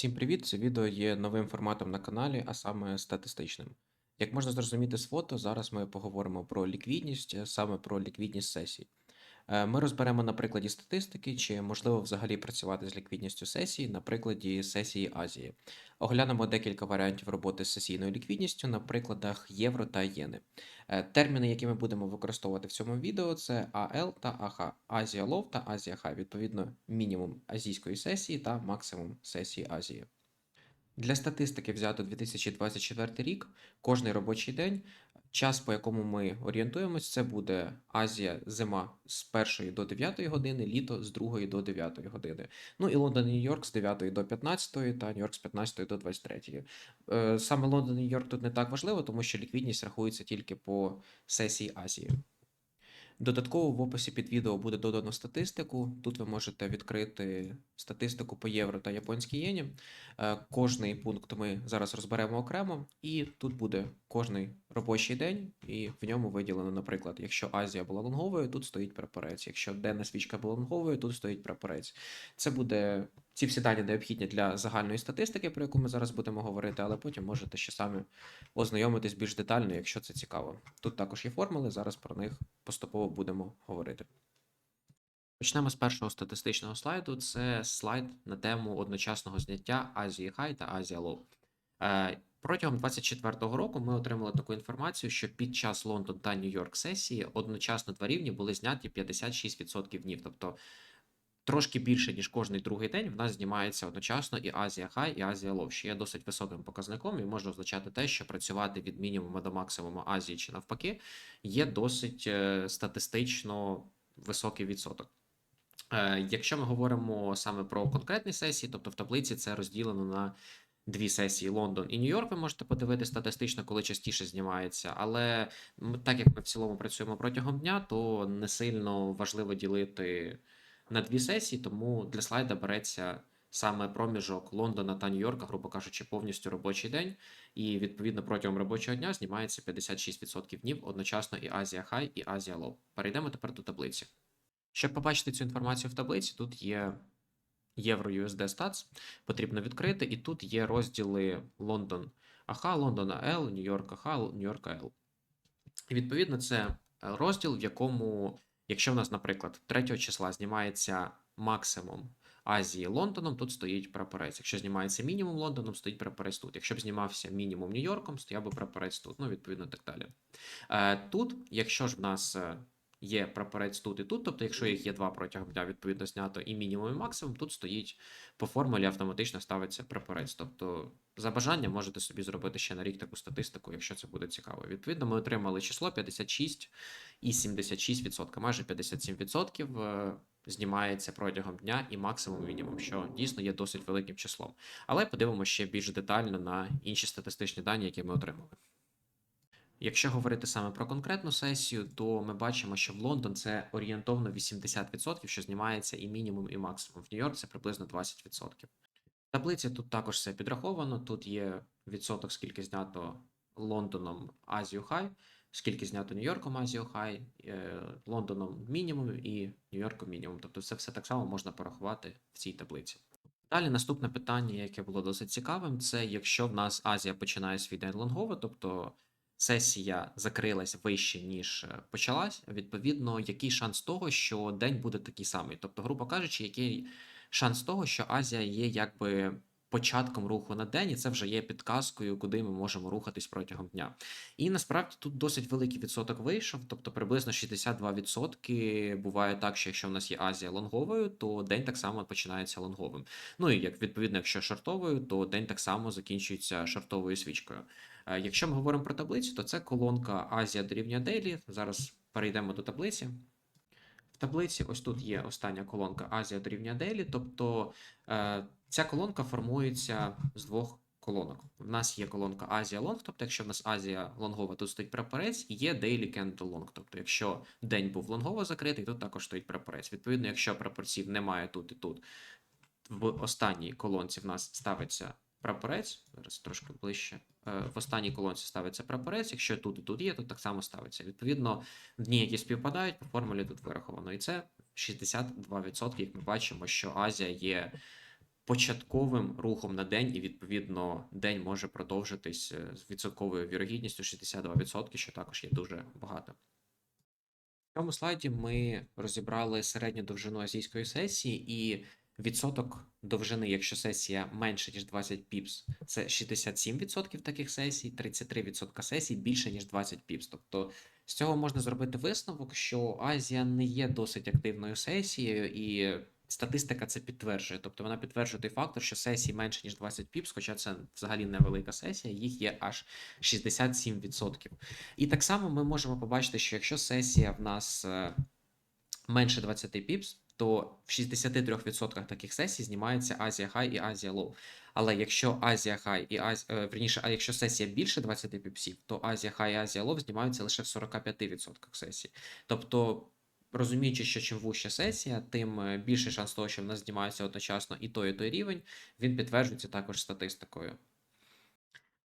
Всім привіт! Це відео є новим форматом на каналі, а саме статистичним. Як можна зрозуміти з фото, зараз ми поговоримо про ліквідність, е, саме про ліквідність сесій. Е, Ми розберемо на прикладі статистики, чи можливо взагалі працювати з ліквідністю сесій на прикладі сесії Азії. Оглянемо декілька варіантів роботи з сесійною ліквідністю на прикладах євро та єни. Е, Терміни, які ми будемо використовувати в цьому відео, це АЛ та АХ, Азія Лов та Азія Хай, відповідно, мінімум азійської сесії та максимум сесії Азії. Для статистики взято 2024 рік, кожний робочий день, час, по якому ми орієнтуємось, це буде Азія зима з 1 до 9 години, літо з 2 до 9 години. Ну і Лондон і Нью-Йорк з 9 до 15 та Нью-Йорк з 15 до 23. Е, Саме Лондон і Нью-Йорк тут не так важливо, тому що ліквідність рахується тільки по сесії Азії. Додатково в описі під відео буде додано статистику. Тут ви можете відкрити статистику по євро та японській єні. Е, Кожний пункт ми зараз розберемо окремо, і тут буде кожний робочий день, і в ньому виділено, наприклад, якщо Азія була лонговою, тут стоїть прапорець. Якщо денна свічка була лонговою, тут стоїть прапорець. Це буде ці всі дані необхідні для загальної статистики, про яку ми зараз будемо говорити, але потім можете ще самі ознайомитись більш детально, якщо це цікаво. Тут також є формули, зараз про них поступово будемо говорити. Почнемо з першого статистичного слайду. Це слайд на тему одночасного зняття Азії Хай та Азія Лоу. Е, Протягом 2024 року ми отримали таку інформацію, що під час Лондон та Нью-Йорк сесії одночасно два рівні були зняті 56% днів. Тобто трошки більше, ніж кожний другий день, в нас знімається одночасно і Азія Хай, і Азія Лоу, що є досить високим показником і може означати те, що працювати від мінімуму до максимуму Азії чи навпаки є досить е, статистично високий відсоток. Е, Якщо ми говоримо саме про конкретні сесії, тобто в таблиці це розділено на дві сесії Лондон і Нью-Йорк, ви можете подивити статистично, коли частіше знімається. Але так як ми в цілому працюємо протягом дня, то не сильно важливо ділити на дві сесії, тому для слайда береться саме проміжок Лондона та Нью-Йорка, грубо кажучи, повністю робочий день. І відповідно протягом робочого дня знімається 56% днів одночасно і Азія Хай, і Азія Лоу. Перейдемо тепер до таблиці. Щоб побачити цю інформацію в таблиці, тут є Євро USD Stats, потрібно відкрити, і тут є розділи Лондон АХ, Лондон АЛ, Нью-Йорк АХ, Нью-Йорк АЛ. І відповідно це е, розділ, в якому, якщо в нас, наприклад, 3 числа знімається максимум Азії Лондоном, тут стоїть прапорець. Якщо знімається мінімум Лондоном, стоїть прапорець тут. Якщо б знімався мінімум Нью-Йорком, стояв би прапорець тут. Ну, відповідно, так далі. Е, Тут, якщо ж в нас е, є прапорець тут і тут, тобто, якщо їх є два протягом дня, відповідно знято і мінімум, і максимум, тут стоїть по формулі автоматично ставиться прапорець. Тобто, за бажанням можете собі зробити ще на рік таку статистику, якщо це буде цікаво. Відповідно, ми отримали число 56 і 76%, майже 57% е, знімається протягом дня і максимум мінімум, що дійсно є досить великим числом. Але подивимося ще більш детально на інші статистичні дані, які ми отримали. Якщо говорити саме про конкретну сесію, то ми бачимо, що в Лондон це орієнтовно 80%, що знімається і мінімум, і максимум. В Нью-Йорк це приблизно 20%. В таблиці тут також все підраховано. Тут є відсоток, скільки знято Лондоном Азію Хай, скільки знято Нью-Йорком Азію Хай, е, Лондоном мінімум і Нью-Йорком мінімум. Тобто це все так само можна порахувати в цій таблиці. Далі наступне питання, яке було досить цікавим, це якщо в нас Азія починає свій день лонгово, тобто сесія закрилась вище, ніж е, почалась, відповідно, який шанс того, що день буде такий самий? Тобто, грубо кажучи, який шанс того, що Азія є якби початком руху на день, і це вже є підказкою, куди ми можемо рухатись протягом дня. І насправді тут досить великий відсоток вийшов, тобто приблизно 62% буває так, що якщо в нас є Азія лонговою, то день так само починається лонговим. Ну і як відповідно, якщо шортовою, то день так само закінчується шортовою свічкою. Е, Якщо ми говоримо про таблицю, то це колонка Азія дорівнює Дейлі. Зараз перейдемо до таблиці. В таблиці ось тут є остання колонка Азія дорівнює Дейлі, тобто е, ця колонка формується з двох колонок. В нас є колонка Азія Лонг, тобто якщо в нас Азія лонгова, тут стоїть прапорець, і є Daily Candle Long. Тобто, якщо день був лонгово закритий, тут також стоїть прапорець. Відповідно, якщо прапорців немає тут і тут, в останній колонці в нас ставиться прапорець. Зараз трошки ближче. Е, В останній колонці ставиться прапорець. Якщо тут і тут є, то так само ставиться. Відповідно, дні, які співпадають, по формулі тут вираховано. І це 62%, як ми бачимо, що Азія є початковим рухом на день, і відповідно день може продовжитись е, з відсотковою вірогідністю 62%, що також є дуже багато. В цьому слайді ми розібрали середню довжину азійської сесії і відсоток довжини, якщо сесія менше ніж 20 піпс, це 67% таких сесій, 33% сесій більше ніж 20 піпс. Тобто з цього можна зробити висновок, що Азія не є досить активною сесією, і статистика це підтверджує. Тобто вона підтверджує той фактор, що сесій менше ніж 20 піпс, хоча це взагалі невелика сесія, їх є аж 67%. І так само ми можемо побачити, що якщо сесія в нас е, менше 20 піпс, то в 63% таких сесій знімається Азія Хай і Азія Лоу. Але якщо Азія Хай і Азія, верніше, а якщо сесія більше 20 піпсів, то Азія Хай і Азія Лоу знімаються лише в 45% сесій. Тобто, розуміючи, що чим вужча сесія, тим е, більший шанс того, що в нас знімається одночасно і той, і той рівень, він підтверджується також статистикою.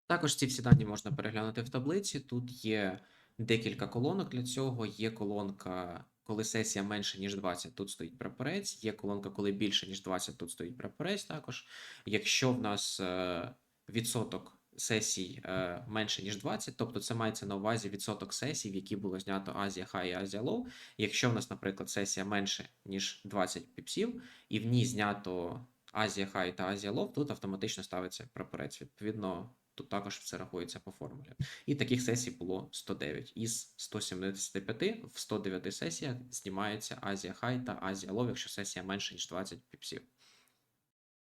Також ці всі дані можна переглянути в таблиці. Тут є декілька колонок для цього. Є колонка, коли сесія менше, ніж 20, тут стоїть прапорець. Є колонка, коли більше, ніж 20, тут стоїть прапорець також. Якщо в нас е, відсоток сесій е, менше, ніж 20, тобто це мається на увазі відсоток сесій, в які було знято Азія Хай і Азія Лоу. Якщо в нас, наприклад, сесія менше, ніж 20 піпсів, і в ній знято Азія Хай та Азія Лоу, тут автоматично ставиться прапорець. Відповідно, тут також все рахується по формулі. І таких сесій було 109. Із 175 в 109 сесіях знімається Азія Хай та Азія Лов, якщо сесія менше, ніж 20 піпсів.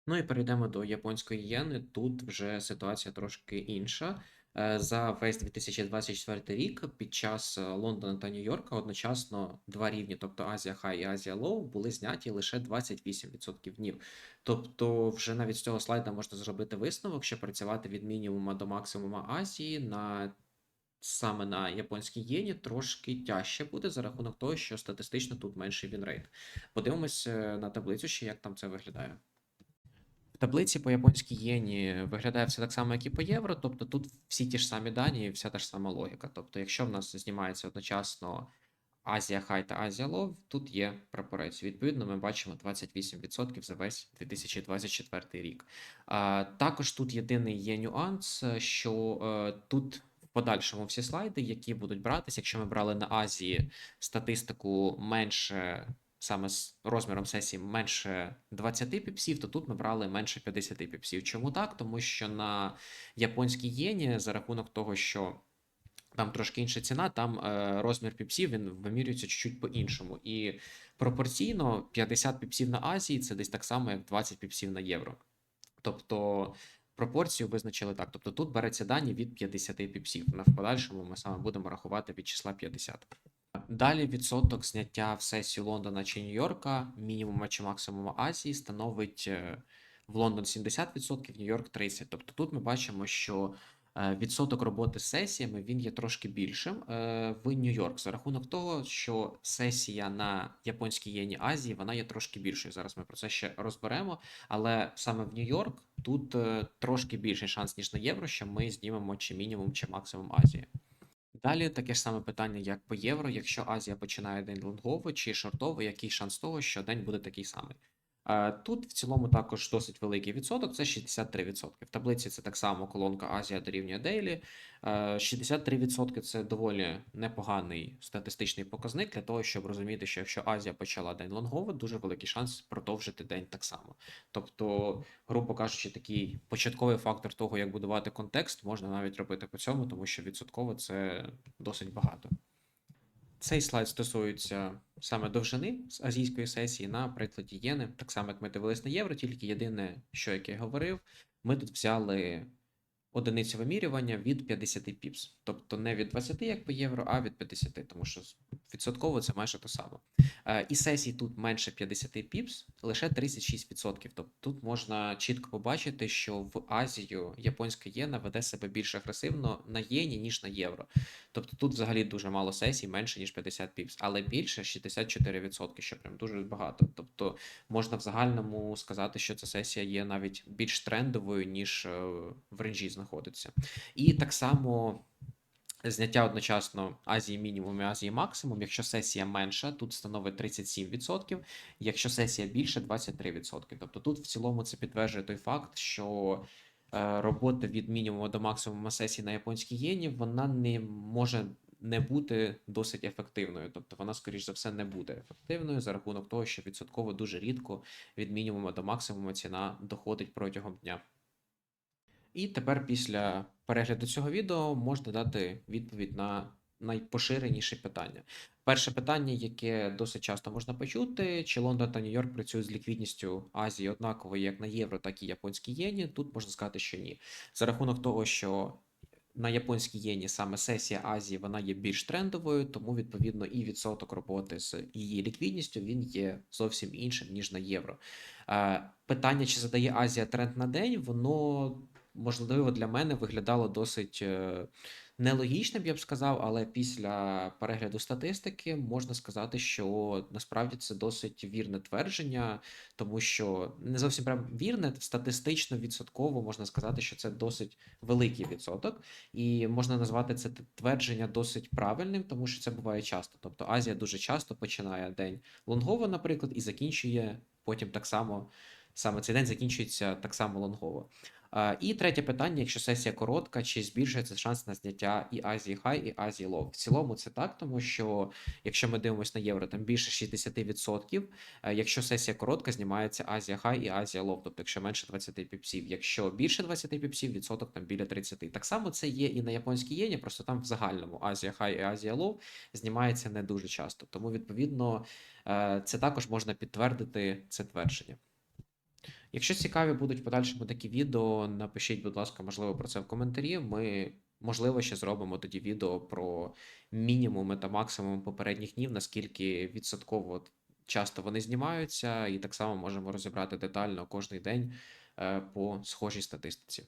Ну і перейдемо до японської єни. Тут вже ситуація трошки інша. Е, За весь 2024 рік під час е, Лондона та Нью-Йорка одночасно два рівні, тобто Азія Хай і Азія Лоу, були зняті лише 28% днів. Тобто, вже навіть з цього слайда можна зробити висновок, що працювати від мінімума до максимума Азії на саме на японській єні трошки тяжче буде за рахунок того, що статистично тут менший вінрейт. Подивимось е, на таблицю, ще як там це виглядає. Таблиці по японській єні виглядає все так само, як і по євро. Тобто тут всі ті ж самі дані, вся та ж сама логіка. Тобто, якщо в нас знімається одночасно Азія Хай та Азія Лов, тут є прапорець. Відповідно, ми бачимо 28% за весь 2024 рік. А, Також тут єдиний є нюанс, що е, тут. Подальшому всі слайди, які будуть братися, якщо ми брали на Азії статистику менше саме з розміром сесії менше 20 піпсів, то тут ми брали менше 50 піпсів. Чому так? Тому що на японській єні за рахунок того, що там трошки інша ціна, там е, розмір піпсів він вимірюється чуть-чуть по-іншому. І пропорційно 50 піпсів на Азії це десь так само, як 20 піпсів на євро. Тобто. Пропорцію визначили так. Тобто тут береться дані від 50 піпсів. На в подальшому ми саме будемо рахувати від числа 50. Далі відсоток зняття в сесію Лондона чи Нью-Йорка, мінімума чи максимума Азії, становить е, в Лондон 70%, в Нью-Йорк 30%. Тобто тут ми бачимо, що е, відсоток роботи з сесіями він є трошки більшим е, в Нью-Йорк за рахунок того, що сесія на японській єні Азії вона є трошки більшою. Зараз ми про це ще розберемо. Але саме в Нью-Йорк тут трошки більший шанс, ніж на євро, що ми знімемо чи мінімум, чи максимум Азії. Далі таке ж саме питання, як по євро. Якщо Азія починає день лонгово чи шортово, який шанс того, що день буде такий самий? Е, тут в цілому також досить великий відсоток, це 63%. В таблиці це так само колонка Азія дорівнює Дейлі. 63% це доволі непоганий статистичний показник для того, щоб розуміти, що якщо Азія почала день лонгово, дуже великий шанс продовжити день так само. Тобто, грубо кажучи, такий початковий фактор того, як будувати контекст, можна навіть робити по цьому, тому що відсотково це досить багато. Цей слайд стосується саме довжини з азійської сесії на прикладі єни, так само як ми дивились на євро, тільки єдине, що як я говорив, ми тут взяли одиницю вимірювання від 50 піпс. Тобто не від 20, як по євро, а від 50, тому що відсотково це майже то саме. Е, і сесій тут менше 50 піпс, лише 36%. Тобто тут можна чітко побачити, що в Азію японська єна веде себе більш агресивно на єні, ніж на євро. Тобто тут взагалі дуже мало сесій, менше ніж 50 піпс, але більше 64%, що прям дуже багато. Тобто можна в загальному сказати, що ця сесія є навіть більш трендовою, ніж е, в ренжі знаходиться. І так само Зняття одночасно Азії мінімум і Азії максимум. Якщо сесія менша, тут становить 37%, якщо сесія більше 23%. Тобто тут в цілому це підтверджує той факт, що е, робота від мінімуму до максимуму сесії на японській єні вона не може не бути досить ефективною. Тобто вона, скоріш за все, не буде ефективною за рахунок того, що відсотково дуже рідко від мінімуму до максимуму ціна доходить протягом дня. І тепер після перегляду цього відео можна дати відповідь на найпоширеніші питання. Перше питання, яке досить часто можна почути: чи Лондон та Нью-Йорк працюють з ліквідністю Азії однаково як на євро, так і японській єні. Тут можна сказати, що ні. За рахунок того, що на японській єні саме сесія Азії вона є більш трендовою, тому відповідно і відсоток роботи з її ліквідністю він є зовсім іншим ніж на євро. Е, Питання, чи задає Азія тренд на день, воно можливо для мене виглядало досить е, нелогічним, я б сказав, але після перегляду статистики можна сказати, що насправді це досить вірне твердження, тому що не зовсім прям вірне, статистично відсотково можна сказати, що це досить великий відсоток, і можна назвати це твердження досить правильним, тому що це буває часто. Тобто Азія дуже часто починає день лонгово, наприклад, і закінчує потім так само. Саме цей день закінчується так само лонгово. І третє питання: якщо сесія коротка, чи збільшується шанс на зняття і Азії Хай, і Азії Лоу? В цілому це так, тому що якщо ми дивимося на євро, там більше 60%. Е, Якщо сесія коротка, знімається Азія Хай і Азія Лоу, тобто якщо менше 20 піпсів. Якщо більше 20 піпсів, відсоток там біля 30. Так само це є і на японській єні, просто там в загальному Азія Хай і Азія Лоу знімається не дуже часто. Тому, відповідно, е, це також можна підтвердити це твердження. Якщо цікаві будуть в подальшому такі відео, напишіть, будь ласка, можливо, про це в коментарі. Ми, можливо, ще зробимо тоді відео про мінімуми та максимум попередніх днів, наскільки відсотково часто вони знімаються, і так само можемо розібрати детально кожний день е, по схожій статистиці.